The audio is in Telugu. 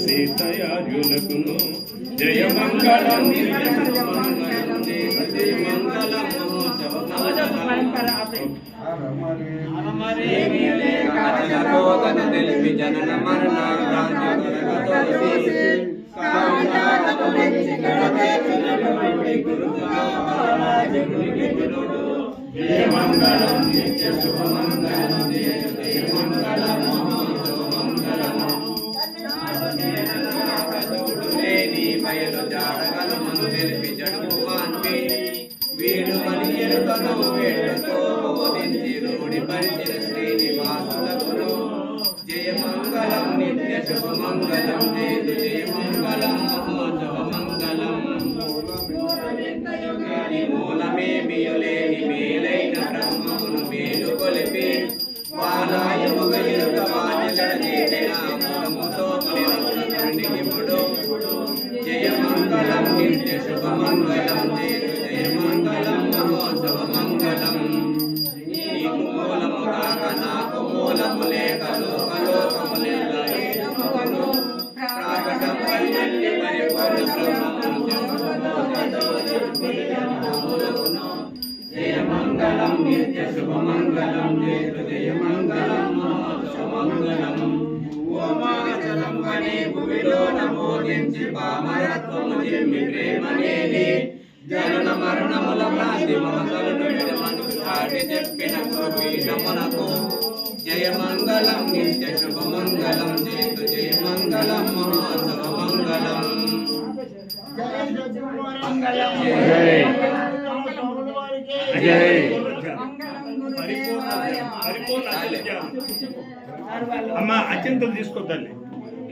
సీతయార్యులకును జయ మంగళం తెలిపి జనన మరణ మంగళం. నిత్య ఎరుకను వేడుతో బోధించి రూడి పరిచిన శ్రీనివాసులకును. జయ నిత్య శుభ లేదు జయ జయ మహోత్సవ మంగళం. యుగాని మూలమేమియులేని మేలైన బ్రహ్మమును మేలు కొలిపి వాలాయముగ ఎరుక వాణిగడ చేసిన మూలముతో నిరంతరునికిప్పుడు జయ నిత్య శుభ మంగళం మూలము కాక నాకు మూలము లేక బ్రహ్మమును నిత్య ఓమాచలం భువిలో నమోదించి పామరత్వము జిమ్మి జనన మరణముల భ్రాంతి మమతలను విడమను చాటి చెప్పిన కురుపీఠమునకు జయ మంగళం నిత్య శుభ మంగళం జయతు జయ మంగళం మహోత్సవ మంగళం జయ అమ్మ అత్యంతం తీసుకోద్దండి